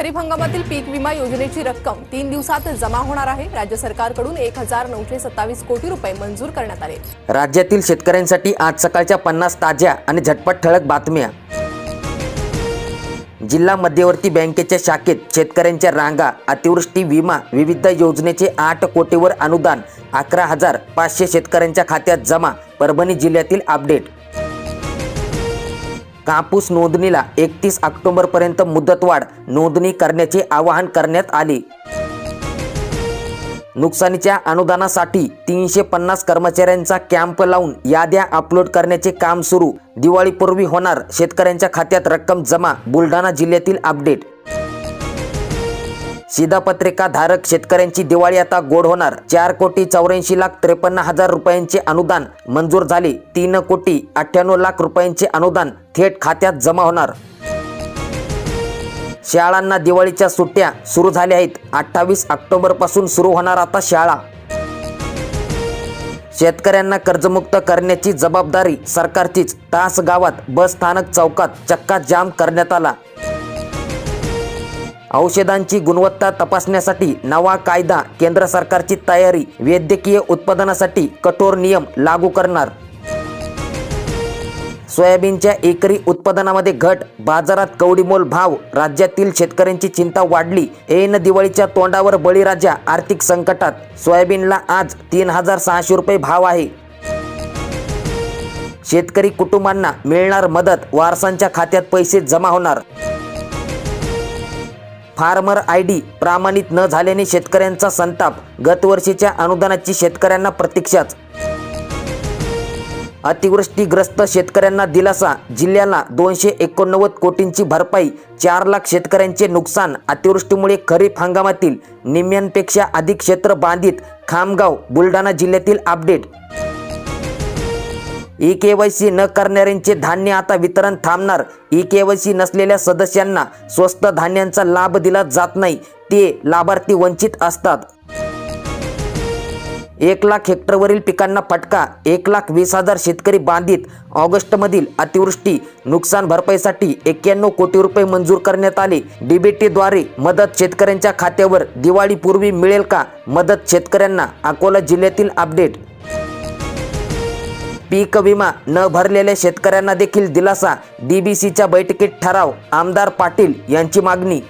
खरीप हंगामातील पीक विमा योजनेची रक्कम तीन दिवसात जमा होणार आहे. राज्य सरकारकडून एक हजार नऊशे सत्तावीस कोटी रुपये मंजूर करण्यात आले. राज्यातील शेतकऱ्यांसाठी आज सकाळच्या पन्नास ताज्या आणि झटपट ठळक बातम्या. जिल्हा मध्यवर्ती बँकेच्या शाखेत शेतकऱ्यांच्या रांगा अतिवृष्टी विमा विविध योजनेचे आठ कोटीवर अनुदान अकरा हजार पाचशे शेतकऱ्यांच्या खात्यात जमा परभणी जिल्ह्यातील अपडेट कापूस नोंदणीला एकतीस ऑक्टोबरपर्यंत मुदतवाढ नोंदणी करण्याचे आवाहन करण्यात आले. नुकसानीच्या अनुदानासाठी तीनशे पन्नास कर्मचाऱ्यांचा कॅम्प लावून याद्या अपलोड करण्याचे काम सुरू. दिवाळीपूर्वी होणार शेतकऱ्यांच्या खात्यात रक्कम जमा बुलढाणा जिल्ह्यातील अपडेट शिधापत्रिका धारक शेतकऱ्यांची दिवाळी आता गोड होणार. चार कोटी चौऱ्याऐंशी लाख त्रेपन्न हजार रुपयांचे अनुदान मंजूर झाले. तीन कोटी अठ्ठ्याण्णव लाख रुपयांचे अनुदान थेट खात्यात जमा होणार. शाळांना दिवाळीच्या सुट्ट्या सुरू झाल्या आहेत. अठ्ठावीस ऑक्टोबरपासून सुरू होणार आता शाळा. शेतकऱ्यांना कर्जमुक्त करण्याची जबाबदारी सरकारचीच. तास गावात बस स्थानक चौकात चक्का जाम करण्यात आला. औषधांची गुणवत्ता तपासण्यासाठी नवा कायदा केंद्र सरकारची तयारी वैद्यकीय उत्पादनासाठी कठोर नियम लागू करणार. सोयाबीनच्या एकरी उत्पादनामध्ये घट बाजारात कवडीमोल भाव राज्यातील शेतकऱ्यांची चिंता वाढली. ऐन दिवाळीच्या तोंडावर बळीराजा आर्थिक संकटात सोयाबीनला आज तीन हजार सहाशे रुपये भाव आहे. शेतकरी कुटुंबांना मिळणार मदत वारसांच्या खात्यात पैसे जमा होणार. फार्मर आय डी प्रामाणित न झाल्याने शेतकऱ्यांचा संताप गतवर्षीच्या अनुदानाची शेतकऱ्यांना प्रतीक्षाच. अतिवृष्टीग्रस्त शेतकऱ्यांना दिलासा जिल्ह्याला दोनशे एकोणनव्वद कोटींची भरपाई चार लाख शेतकऱ्यांचे नुकसान अतिवृष्टीमुळे खरीप हंगामातील निम्म्यांपेक्षा अधिक क्षेत्र बाधित खामगाव बुलढाणा जिल्ह्यातील update E K Y C न करणाऱ्यांचे धान्य आता वितरण थांबणार. ई के वाय सी नसलेल्या सदस्यांना स्वस्त धान्यांचा लाभ दिला जात नाही. ते लाभार्थी वंचित असतात. एक लाख हेक्टरवरील पिकांना फटका एक लाख वीस हजार शेतकरी बाधित. ऑगस्टमधील अतिवृष्टी नुकसान भरपाईसाठी एक्क्याण्णव कोटी रुपये मंजूर करण्यात आले. डीबीटीद्वारे मदत शेतकऱ्यांच्या खात्यावर दिवाळीपूर्वी मिळेल का? मदत शेतकऱ्यांना अकोला जिल्ह्यातील अपडेट पीक विमा न भरलेल्या शेतकऱ्यांना देखील दिलासा. डीबीसीच्या बैठकीत ठराव आमदार पाटील यांची मागणी.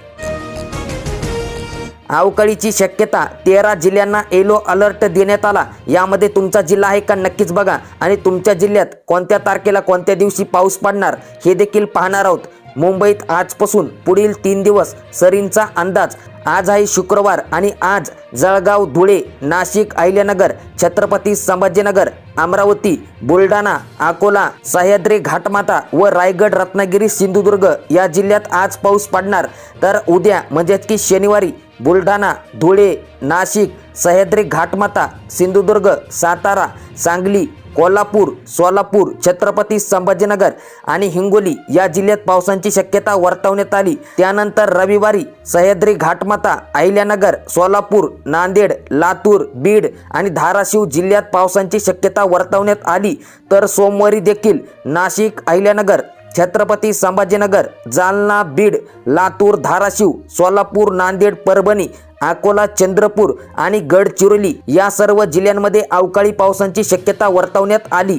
अवकाळीची शक्यता तेरा जिल्ह्यांना येलो अलर्ट देण्यात आला. यामध्ये तुमचा जिल्हा आहे का नक्कीच बघा. आणि तुमच्या जिल्ह्यात कोणत्या तारखेला कोणत्या दिवशी पाऊस पडणार हे देखील पाहणार आहोत. मुंबईत आजपासून पुढील तीन दिवस सरींचा अंदाज आज आहे शुक्रवार आणि आज जळगाव धुळे नाशिक अहिल्यानगर छत्रपती संभाजीनगर अमरावती बुलढाणा अकोला सह्याद्री घाटमाता व रायगड रत्नागिरी सिंधुदुर्ग या जिल्ह्यात आज पाऊस पडणार. तर उद्या म्हणजेच की शनिवारी बुलढाणा धुळे नाशिक सह्याद्री घाटमाता सिंधुदुर्ग सातारा सांगली कोल्हापूर सोलापूर छत्रपती संभाजीनगर आणि हिंगोली या जिल्ह्यात पावसाची शक्यता वर्तवण्यात आली. त्यानंतर रविवारी सह्याद्री घाटमाता अहिल्यानगर सोलापूर नांदेड लातूर बीड आणि धाराशिव जिल्ह्यात पावसाची शक्यता वर्तवण्यात आली. तर सोमवारी देखील नाशिक अहिल्यानगर छत्रपती संभाजीनगर जालना बीड लातूर धाराशिव सोलापूर नांदेड परभणी अकोला चंद्रपूर आणि गडचिरोली या सर्व जिल्ह्यांमध्ये अवकाळी पावसाची शक्यता वर्तवण्यात आली.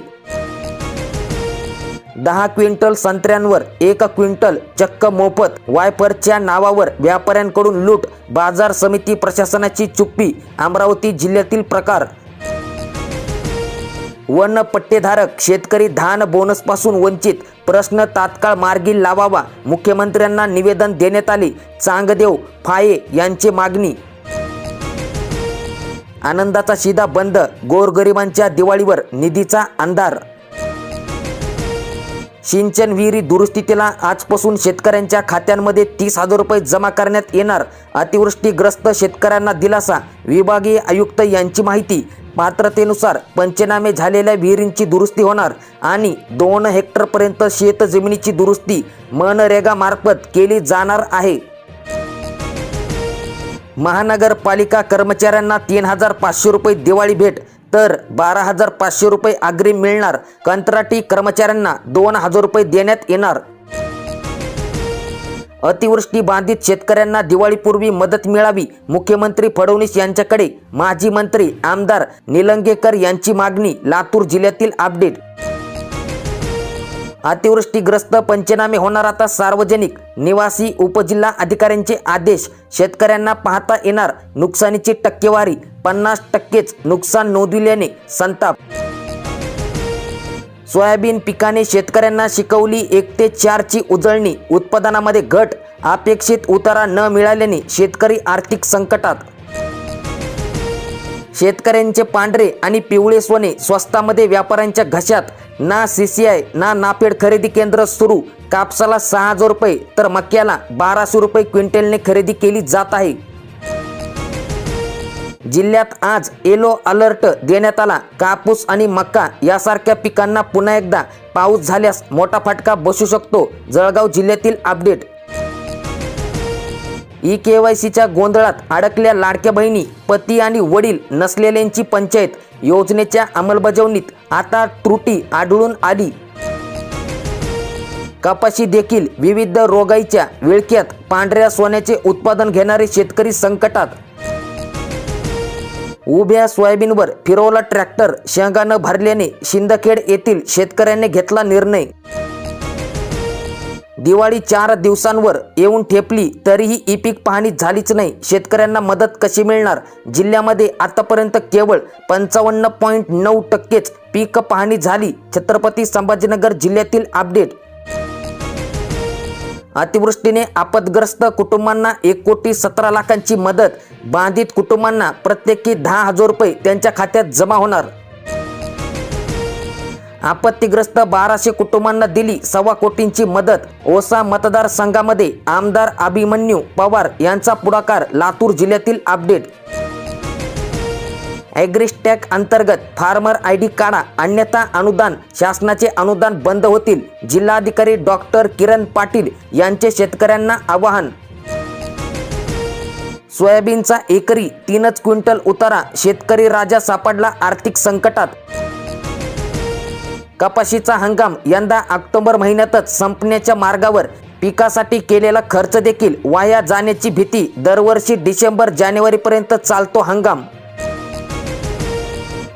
दहा क्विंटल संत्र्यांवर एक क्विंटल चक्क मोफत वायपरच्या नावावर व्यापाऱ्यांकडून लूट बाजार समिती प्रशासनाची चुप्पी अमरावती जिल्ह्यातील प्रकार वन पट्टेधारक शेतकरी धान बोनसपासून वंचित. प्रश्न तात्काळ मार्गी लावावा. मुख्यमंत्र्यांना निवेदन देण्यात आले. चांगदेव फाये यांची मागणी. आनंदाचा शिदा बंद. गोरगरिबांच्या दिवाळीवर निधीचा अंधार. सिंचन विहिरी दुरुस्तीला आजपासून शेतकऱ्यांच्या खात्यांमध्ये तीस हजार रुपये जमा करण्यात येणार. अतिवृष्टीग्रस्त शेतकऱ्यांना दिलासा. विभागीय आयुक्त यांची माहिती. पात्रतेनुसार पंचनामे झालेल्या विहिरींची दुरुस्ती होणार आणि दोन हेक्टरपर्यंत शेतजमिनीची दुरुस्ती मनरेगामार्फत केली जाणार आहे. महानगरपालिका कर्मचाऱ्यांना तीन हजार पाचशे रुपये दिवाळी भेट. तर बारा हजार पाचशे रुपये अग्रिम मिळणार. कंत्राटी कर्मचाऱ्यांना दोन हजार रुपये देण्यात येणार. अतिवृष्टी बाधित शेतकऱ्यांना दिवाळीपूर्वी मदत मिळावी मुख्यमंत्री फडणवीस यांच्याकडे माजी मंत्री आमदार निलंगेकर यांची मागणी लातूर जिल्ह्यातील अपडेट अतिवृष्टीग्रस्त पंचनामे होणार आता सार्वजनिक. निवासी उपजिल्हा अधिकाऱ्यांचे आदेश. शेतकऱ्यांना पाहता येणार नुकसानीची टक्केवारी. पन्नास टक्केच नुकसान नोंदविल्याने संताप. सोयाबीन पिकाने शेतकऱ्यांना शिकवली एक ते चारची उजळणी. उत्पादनामध्ये घट. अपेक्षित उतारा न मिळाल्याने शेतकरी आर्थिक संकटात. शेतकऱ्यांचे पांढरे आणि पिवळे सोने स्वस्तामध्ये व्यापाऱ्यांच्या घशात. ना सी सी आय ना नाफेड खरेदी केंद्र सुरू. कापसाला सहा हजार रुपये तर मक्याला बाराशे रुपये क्विंटलने खरेदी केली जात आहे. जिल्ह्यात आज येलो अलर्ट देण्यात आला. कापूस आणि मक्का यासारख्या पिकांना पुन्हा एकदा पाऊस झाल्यास मोठा फटका बसू शकतो. जळगाव जिल्ह्यातील अपडेट. ई के वाय सीच्या गोंधळात अडकल्या लाडक्या बहिणी पती आणि वडील नसलेल्यांची पंचायत योजनेच्या अंमलबजावणीत आता त्रुटी आढळून आली. कपाशी देखील विविध रोगाईच्या विळक्यात पांढऱ्या सोन्याचे उत्पादन घेणारे शेतकरी संकटात. उभ्या सोयाबीनवर फिरवला ट्रॅक्टर शेंगा न भरल्याने शिंदखेड येथील शेतकऱ्यांनी घेतला निर्णय. दिवाळी चार दिवसांवर येऊन ठेपली तरीही ई पीक पाहणी झालीच नाही. शेतकऱ्यांना मदत कशी मिळणार? जिल्ह्यामध्ये आतापर्यंत केवळ पंचावन्न पॉईंट नऊ टक्केच पीक पाहणी झाली. छत्रपती संभाजीनगर जिल्ह्यातील अपडेट. अतिवृष्टीने आपदग्रस्त कुटुंबांना एक कोटी सतरा लाखांची मदत. बाधित कुटुंबांना प्रत्येकी दहा हजार रुपये त्यांच्या खात्यात जमा होणार. आपत्तीग्रस्त बाराशे कुटुंबांना दिली सव्वा कोटींची मदत. ओसा मतदारसंघामध्ये आमदार अभिमन्यू पवार यांचा पुढाकार लातूर जिल्ह्यातील अपडेट. ॲग्रिस्टॅक अंतर्गत फार्मर आय डी काढा अन्यथा अनुदान शासनाचे अनुदान बंद होतील जिल्हाधिकारी डॉक्टर किरण पाटील यांचे शेतकऱ्यांना आवाहन. सोयाबीनचा एकरी तीनच क्विंटल उतारा शेतकरी राजा सापडला आर्थिक संकटात. कपाशीचा हंगाम यंदा ऑक्टोबर महिन्यातच संपण्याच्या मार्गावर पिकासाठी केलेला खर्च देखील वाया जाण्याची भीती दरवर्षी डिसेंबर जानेवारीपर्यंत चालतो हंगाम.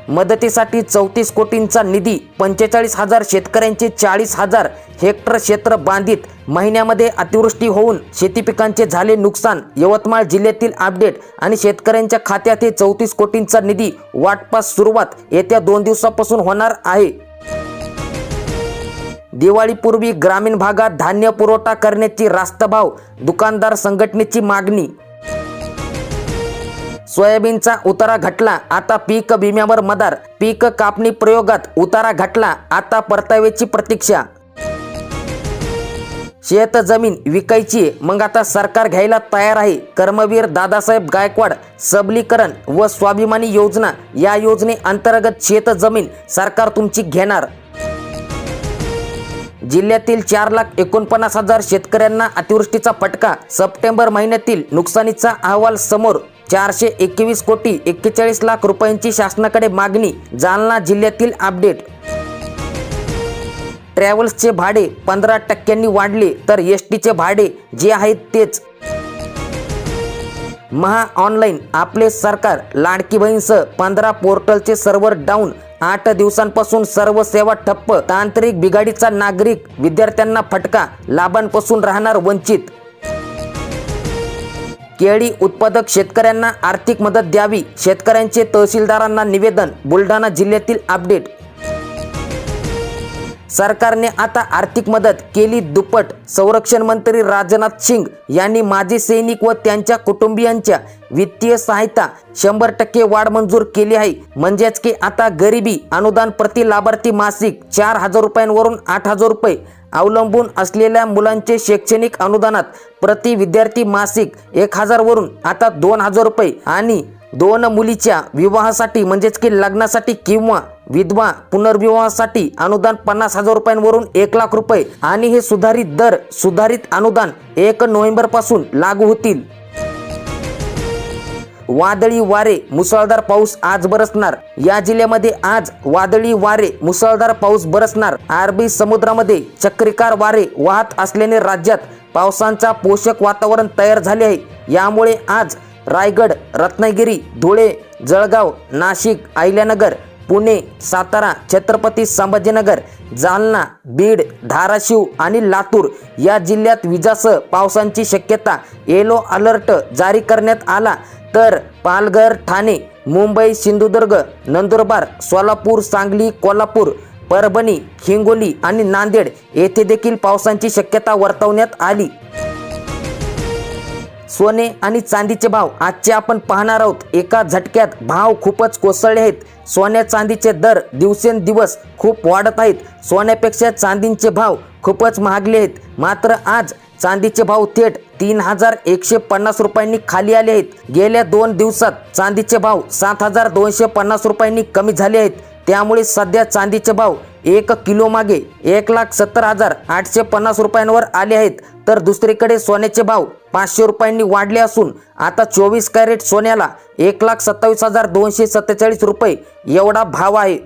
मदतीसाठी चौतीस कोटींचा निधी पंचेचाळीस हजार शेतकऱ्यांचे चाळीस हजार हेक्टर क्षेत्र बांधित महिन्यामध्ये अतिवृष्टी होऊन शेती पिकांचे झाले नुकसान. यवतमाळ जिल्ह्यातील अपडेट आणि शेतकऱ्यांच्या खात्यात हे चौतीस कोटींचा निधी वाटपास सुरुवात येत्या दोन दिवसापासून होणार आहे. दिवाळीपूर्वी ग्रामीण भागात धान्य पुरवठा करण्याची रास्तभाव दुकानदार संघटनेची मागणी. सोयाबीनचा उतारा घटला आता पीक विम्यावर मदार. पीक कापणी प्रयोगात उतारा घटला आता परताव्याची प्रतीक्षा. शेत जमीन विकायची मग आता सरकार घ्यायला तयार आहे. कर्मवीर दादासाहेब गायकवाड सबलीकरण व स्वाभिमानी योजना या योजनेअंतर्गत शेत जमीन सरकार तुमची घेणार. जिल्ह्यातील चार लाख एकोणपन्नास हजार शेतकऱ्यांना अतिवृष्टीचा फटका. सप्टेंबर महिन्यातील नुकसानीचा अहवाल समोर चारशे एकवीस कोटी एक्केचाळीस लाख रुपयांची शासनाकडे मागणी जालना जिल्ह्यातील अपडेट. ट्रॅव्हल्सचे भाडे पंधरा टक्क्यांनी वाढले तर एस टीचे भाडे जे आहेत तेच. महा ऑनलाईन आपले सरकार लाडकी बहीणसह पंधरा पोर्टलचे सर्व्हर डाऊन. आठ दिवसांपासून सर्व सेवा ठप्प. तांत्रिक बिघाडीचा नागरिक विद्यार्थ्यांना फटका. लाभांपासून राहणार वंचित. केळी उत्पादक शेतकऱ्यांना आर्थिक मदत द्यावी. शेतकऱ्यांचे तहसीलदारांना निवेदन. बुलढाणा जिल्ह्यातील अपडेट सरकारने आता आर्थिक मदत केली दुप्पट. संरक्षण मंत्री राजनाथ सिंग यांनी माजी सैनिक व त्यांच्या कुटुंबियांच्या वित्तीय सहायता शंभर टक्के वाढ मंजूर केली आहे. म्हणजेच की आता गरिबी अनुदान प्रति लाभार्थी मासिक चार हजार रुपयांवरून आठ हजार रुपये अवलंबून असलेल्या मुलांचे शैक्षणिक अनुदानात प्रति विद्यार्थी मासिक एक हजारवरून आता दोन हजार रुपये आणि दोन मुलीच्या विवाहासाठी म्हणजेच की लग्नासाठी किंवा विधवा पुनर्विवाहासाठी अनुदान पन्नास हजार रुपयांवरून एक लाख रुपये आणि हे सुधारित दर सुधारित अनुदान एक नोव्हेंबरपासून लागू होतील. वादळी वारे मुसळधार पाऊस आज बरसणार. या जिल्ह्यामध्ये आज वादळी वारे मुसळधार पाऊस बरसणार. अरबी समुद्रामध्ये चक्रीकार वारे वाहत असल्याने राज्यात पावसांचा पोषक वातावरण तयार झाले आहे. यामुळे आज रायगड रत्नागिरी धुळे जळगाव नाशिक अहिल्यानगर पुणे सातारा छत्रपती संभाजीनगर जालना बीड धाराशिव आणि लातूर या जिल्ह्यात विजासह पावसांची शक्यता येलो अलर्ट जारी करण्यात आला. तर पालघर ठाणे मुंबई सिंधुदुर्ग नंदुरबार सोलापूर सांगली कोल्हापूर परभणी हिंगोली आणि नांदेड येथे देखील पावसांची शक्यता वर्तवण्यात आली. सोने आणि चांदीचे भाव आजचे आपण पाहणार आहोत. एका झटक्यात भाव खूपच कोसळले आहेत. सोन्या चांदीचे दर दिवसेंदिवस खूप वाढत आहेत. सोन्यापेक्षा चांदींचे भाव खूपच महागले आहेत. मात्र आज चांदीचे भाव थेट तीन हजार एकशे पन्नास रुपयांनी खाली आले आहेत. गेल्या दोन दिवसात चांदीचे भाव सात हजार दोनशे पन्नास रुपयांनी कमी झाले आहेत. त्यामुळे सध्या चांदीचे भाव एक किलो मागे एक लाख सत्तर हजार आठशे पन्नास रुपयांवर आले आहेत. तर दुसरीकडे सोन्याचे भाव पाचशे रुपयांनी वाढले असून आता चोवीस कॅरेट सोन्याला एक लाख सत्तावीस हजार दोनशे सत्तेचाळीस रुपये एवढा भाव आहे.